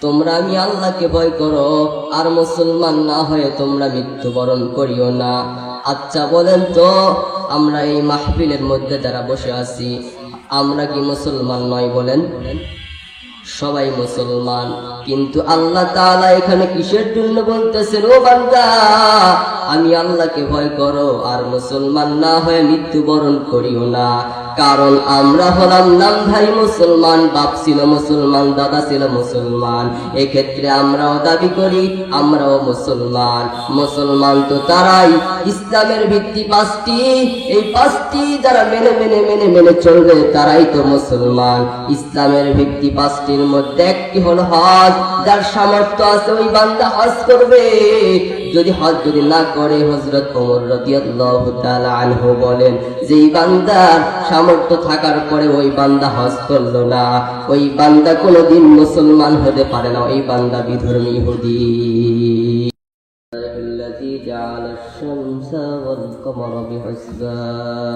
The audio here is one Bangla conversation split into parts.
তোমরা আমি আল্লাহকে ভয় করো, আর মুসলমান না হয়ে তোমরা মৃত্যুবরণ করিও না। আচ্ছা বলেন তো, আমরা এই মাহফিলের মধ্যে যারা বসে আছি, আমরা কি মুসলমান নয় বলেন? সবাই মুসলমান। কিন্তু আল্লাহ তাআলা এখানে কিসের জন্য বলতেছেন, ও বান্দা, আমি আল্লাহকে ভয় করো, আর মুসলমান না হয়ে মৃত্যুবরণ করিও না। কারণ আমরা হলাম নামধারী মুসলমান, বাপ ছিল মুসলমান, দাদা ছিল মুসলমান। এক্ষেত্রে আমরাও দাবি করি, আমরাও মুসলমান। মুসলমান তো তারাই ইসলামের ভিত্তি পাঁচটি। এই পাঁচটি যারা মেনে মেনে মেনে মেনে চলবে, তারাই তো মুসলমান। ইসলামের ভিত্তি পাঁচটির মধ্যে একটি হলো হজ যার সামর্থ্য আছে ওই বান্দা হজ করবে যদি হজ যদি না করে হজরত ওমর রাদিয়াল্লাহু তাআলা আনহু বলেন যে এই বান্দার সামর্থ্য থাকার পরে ওই বান্দা হজ করলো না ওই বান্দা কোনোদিন মুসলমান হতে পারে না ওই বান্দা বিধর্মী ইহুদি الذي جعل الشمس والقمر بحسبان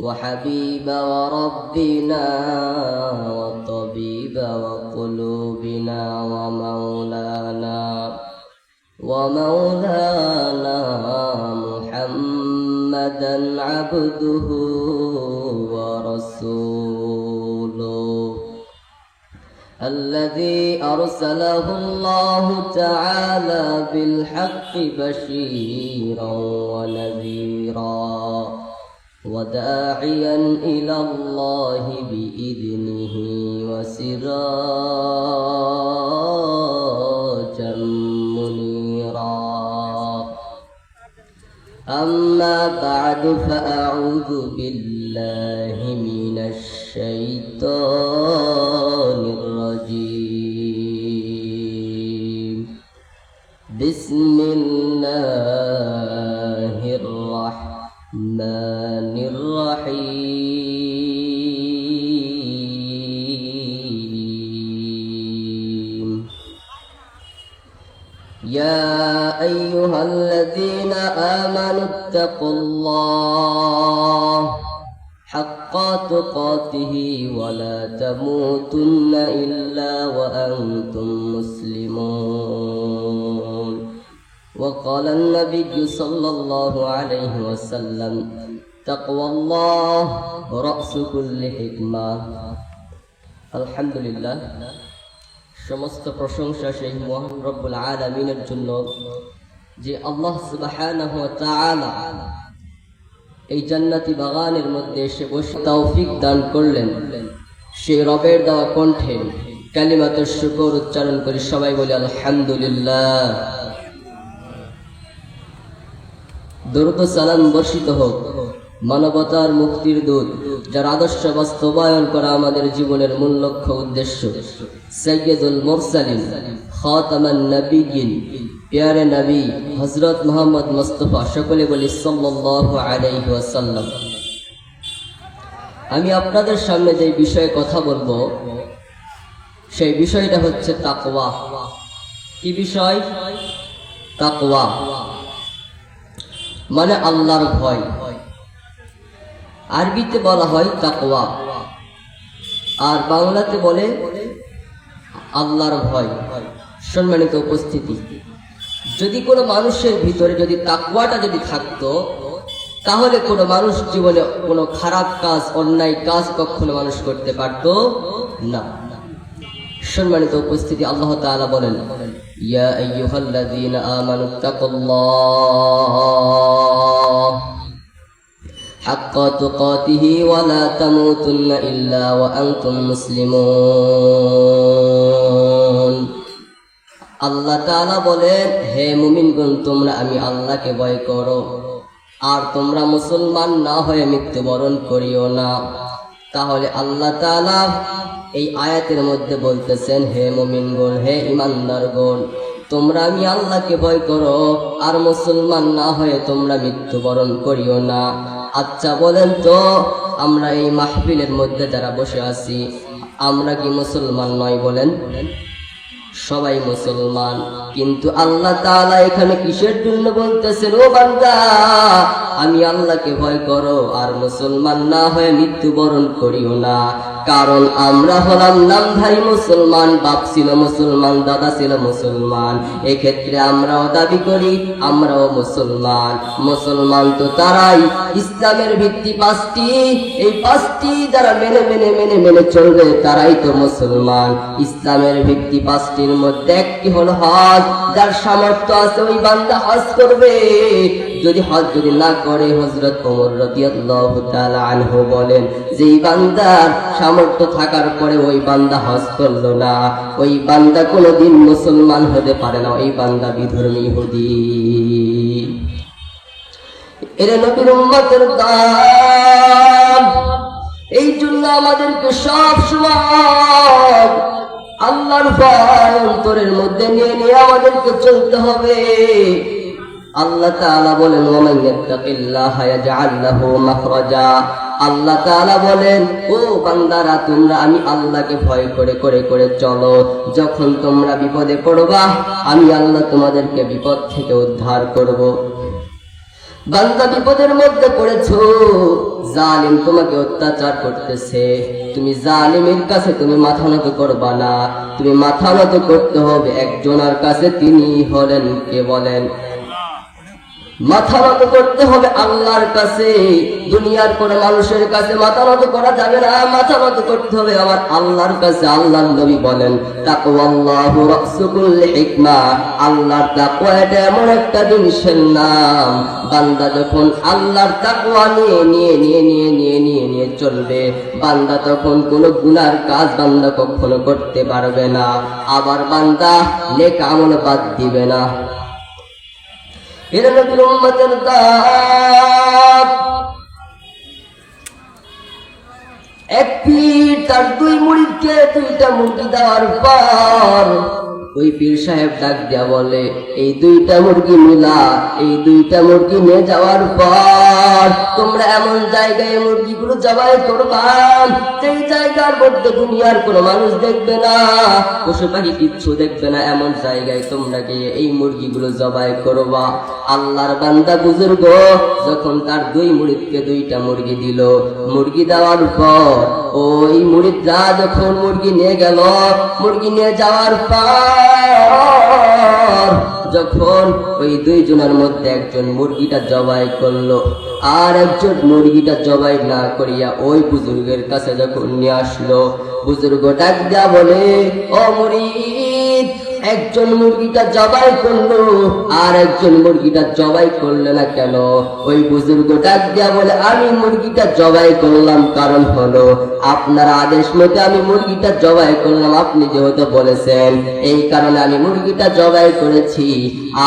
وحبيب وربنا وطبيب وقلوبنا ومولانا ومولانا محمدا عبده ورسوله الذي أرسله الله تعالى بالحق بشيرا ونذيرا وداعيا إلى الله بإذنه وسراجا منيرا. أما بعد فأعوذ بالله آمنوا اتقوا الله حق تقاته ولا تموتن إلا وأنتم مسلمون وقال النبي صلى الله عليه وسلم تقوى الله رأس كل حكمة الحمد لله সমস্ত প্রশংসা সেই মহান রব্বুল আলামিনের জন্য যে আল্লাহ তাআলা এই জান্নাতি বাগানের মধ্যে এসে বসে তৌফিক দান করলেন। সেই রবের দেওয়া কণ্ঠে কালিমাত শুকর উচ্চারণ করি সবাই বলি আলহামদুলিল্লাহ। দরুদ ও সালাম বর্ষিত হোক, মানবতার মুক্তির দূত, যার আদর্শ বাস্তবায়ন করা আমাদের জীবনের মূল লক্ষ্য উদ্দেশ্য সৈয়দুল মুরসালিন, খাতামান নবীন পেয়ারে নবী হজরত মোহাম্মদ মুস্তফা সকলে বলি ওয়াসাল্লাম। আমি আপনাদের সামনে যে বিষয়ে কথা বলব, সেই বিষয়টা হচ্ছে তাকওয়া। কি বিষয়? তাকওয়া। মানে আল্লাহর ভয়। আরবিতে বলা হয় তাকওয়া। আর বাংলাতে বলে আল্লাহর ভয়। সম্মানিত উপস্থিতি। যদি কোনো মানুষের ভিতরে যদি তাকওয়াটা যদি থাকতো, তাহলে কোনো মানুষ জীবনে কোনো খারাপ কাজ, অন্যায় কাজ কখনো মানুষ করতে পারতো না। সম্মানিত উপস্থিতি, আল্লাহ তাআলা বলেন, ইয়া আইয়ুহাল্লাযীনা আমানুত্তাকুল্লাহ হাক্কা তুকাতিহি ওয়া লা তামুতুন্না ইল্লা ওয়া আনতুম মুসলিমুন। আল্লাহ তাআলা বলেন, হে মুমিনগণ, তোমরা আমি আল্লাহকে ভয় করো। আর তোমরা মুসলমান না হয়ে মৃত্যুবরণ করিও না। তাহলে আল্লাহ তাআলা এই আয়াতের মধ্যে বলতেছেন, হে মুমিনগণ, হে ইমানদারগণ তোমরা আমি আল্লাহকে ভয় করো। আর মুসলমান না হয়ে তোমরা মৃত্যুবরণ করিও না। আচ্ছা বলেন তো, আমরা এই মাহফিলের মধ্যে যারা বসে আছি, আমরা কি মুসলমান নয় বলেন? সবাই মুসলমান। কিন্তু আল্লাহ তালা এখানে কিসের জন্য বলতেছেন, ও বান্দা, আমি আল্লাহকে ভয় করো, আর মুসলমান না হয়ে মৃত্যুবরণ করিও না। কারণ আমরা হলাম নামধারী মুসলমান, বাপ ছিল মুসলমান, দাদা ছিল মুসলমান। এক্ষেত্রে আমরাও দাবি করি, আমরাও মুসলমান। মুসলমান তো তারাই ইসলামের ভিত্তি পাঁচটি। এই পাঁচটি যারা মেনে মেনে মেনে মেনে চলবে, তারাই তো মুসলমান। ইসলামের ভিত্তি পাঁচটির মধ্যে একটি হলো হজ। যার সামর্থ্য আছে ওই বান্দা হজ করবে। যদি হজ যদি না করে হজরত ওমর রাদিয়াল্লাহু আনহু বলেন যে এই বান্দার সামর্থ্য থাকার পরে ওই বান্দা হজ করল না, ওই বান্দা কোনোদিন মুসলমান হতে পারে না, ওই বান্দা বিধর্মী ইহুদি এর নবীর উম্মতের দাম, এই জন্য আমাদেরকে সব সময় আল্লাহর ভয় অন্তরের মধ্যে নিয়ে নিয়ে আমাদেরকে চলতে হবে। আল্লাহ তাআলা বলেন, ওমান ইয়াত্তাকিল্লাহা ইয়াজআল লাহু মাখরাজা। আল্লাহ তাআলা বলেন, ও বান্দারা, তোমরা আমি আল্লাহকে ভয় করে করে করে চলো। যখন তোমরা বিপদে পড়বা, আমি আল্লাহ তোমাদেরকে বিপদ থেকে উদ্ধার করব। বান্দা বিপদের মধ্যে পড়েছো, জালিম তোমাকে অত্যাচার করতেছে। তুমি জালিমের কাছে তুমি মাথা নত করবা না। তুমি মাথা নত করতে হবে একজনের কাছে তিনি হলেন কে বলেন? মাথা করতে হবে আল্লাহর কাছে, দুনিয়ার কোন মানুষের কাছে মাথা করা যাবে না মাথা করতে হবে আমার আল্লাহর কাছে। নবী বলেন হিকমা। আল্লাহর এটা এমন একটা জিনিসের নাম। বান্দা যখন আল্লাহর নিয়ে নিয়ে নিয়ে নিয়ে নিয়ে নিয়ে নিয়ে চলবে, বান্দা তখন কোনো গুনার কাজ বান্দা কখনো করতে পারবে না। আবার বান্দা নেক আমল বাদ দিবে না। এর তার দুই মুড়িকে দুইটা মুরগি দেওয়ার পর ওই পীর সাহেব ডাক দিয়া বলে, এই দুইটা মুরগি মিলা, এই দুইটা মুরগি নিয়ে যাওয়ার পর তোমরা এমন জায়গায় মুরগিগুলো জবাই করবা। সেই জায়গার মধ্যে দুনিয়ার কোনো মানুষ দেখবে না, পশু পাখি কিচ্ছু দেখবে না, এমন জায়গায় তোমরা গিয়ে এই মুরগিগুলো জবাই করবা। আল্লাহর বান্দা বুজুর্গ যখন তার দুই মুড়িদকে দুইটা মুরগি দিল, মুরগি দেওয়ার পর ওই মুড়িদরা যখন মুরগি নিয়ে গেল, মুরগি নিয়ে যাওয়ার পর যখন ওই দুইজনের মধ্যে একজন মুরগিটা জবাই করল, আর একজন মুরগিটা জবাই না করিয়া ওই বুজুর্গের কাছে যখন নিয়ে আসলো, বুজুর্গ ডাক দিয়া বলে, ও একজন মুরগিটা জবাই করল, আর একজন মুরগিটা জবাই করল না কেন? ওই বুজুর্গ ডাক দিয়া বলে, আমি মুরগিটা জবাই করলাম, কারণ হলো আপনার আদেশ মতে আমি মুরগিটা জবাই করলাম। আপনি যেহেতু বলেছেন, এই কারণে আমি মুরগিটা জবাই করেছি।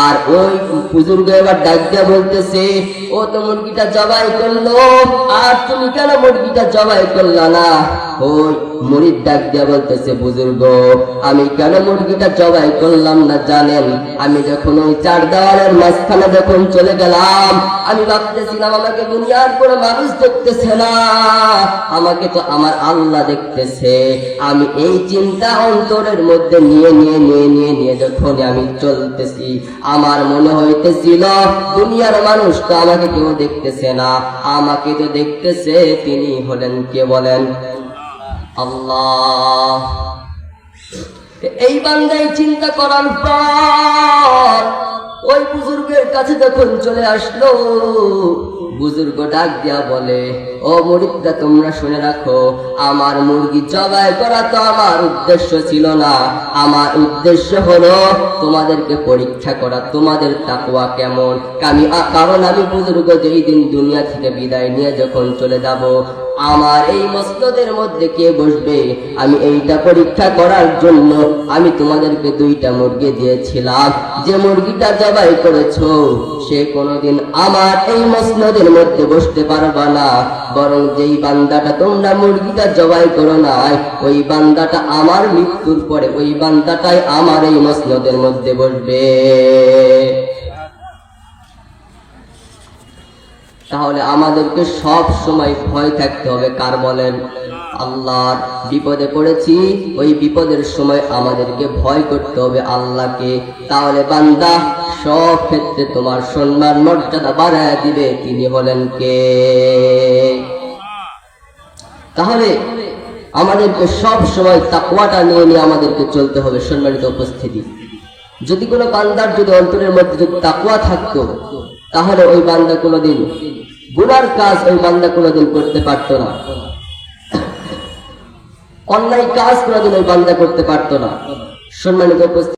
আর ওই বুজুর্গ এবার ডাক দিয়া বলতেছে, ও তো মুরগিটা জবাই করল, আর তুমি কেন মুরগিটা জবাই করলা না? ওই মুড়ির ডাক দিয়া বলতেছে, বুজুর্গ, আমি কেন মুরগিটা জবাই করলাম না জানেন? আমি যখন ওই চার দেওয়ালের মাঝখানে যখন চলে গেলাম, আমি ভাবতেছিলাম, আমাকে দুনিয়ার কোনো মানুষ দেখতেছে না। আমাকে তো আমার আল্লাহ দেখতেছে। আমি এই চিন্তা অন্তরের মধ্যে নিয়ে নিয়ে নিয়ে নিয়ে নিয়ে যখন আমি চলতেছি, আমার মনে হইতেছিল, দুনিয়ার মানুষ তো আমাকে কেউ দেখতেছে না। আমাকে তো দেখতেছে, তিনি হলেন কে বলেন? আল্লাহ। এই বান্দাই চিন্তা করার পর ওই বুজুর্গের কাছে যখন চলে আসলো, বুজুর্গ ডাক দিয়া বলে, ও মুরিদরা তোমরা শুনে রাখো, আমার মুরগি জবাই করা তো আমার উদ্দেশ্য ছিল না। আমার উদ্দেশ্য হলো তোমাদেরকে পরীক্ষা করা, তোমাদের তাকওয়া কেমন? কারণ আমি বুজুর্গ যেই দিন দুনিয়া থেকে বিদায় নিয়ে যখন চলে যাব আমার এই মসনদের মধ্যে কে বসবে? আমি এইটা পরীক্ষা করার জন্য আমি তোমাদেরকে দুইটা মুরগি দিয়েছিলাম। যে মুরগিটা জবাই করেছ, সে কোনোদিন আমার এই মসনদের মধ্যে বসতে পারবা না। বরং যেই বান্দাটা তোমরা মুরগিটা জবাই করো নাই, ওই বান্দাটা আমার মৃত্যুর পরে ওই বান্দাটাই আমার এই মসনদের মধ্যে বসবে। তাহলে আমাদেরকে সব সময় ভয় থাকতে হবে। কার বলেন? আল্লাহর বিপদে পড়েছি, ওই বিপদের সময় আমাদেরকে ভয় করতে হবে আল্লাহকে। তাহলে বান্দা, সব ক্ষেত্রে তোমার সম্মান, মর্যাদা বাড়ায় দিবে। তিনি হলেন কে? তাহলে আমাদেরকে সব সময় তাকওয়াটা নিয়ে নিয়ে আমাদেরকে চলতে হবে সম্মানিত উপস্থিতি। যদি কোনো বান্দার যদি অন্তরের মধ্যে যদি তাকুয়া থাকতো তাহলে ওই বান্দা কোনোদিন গুনার কাজ ওই বান্দা কোনোদিন করতে পারতো না। অন্যায় কাজ কোনোদিন ওই বান্দা করতে পারতো না। সম্মানিত উপস্থিতি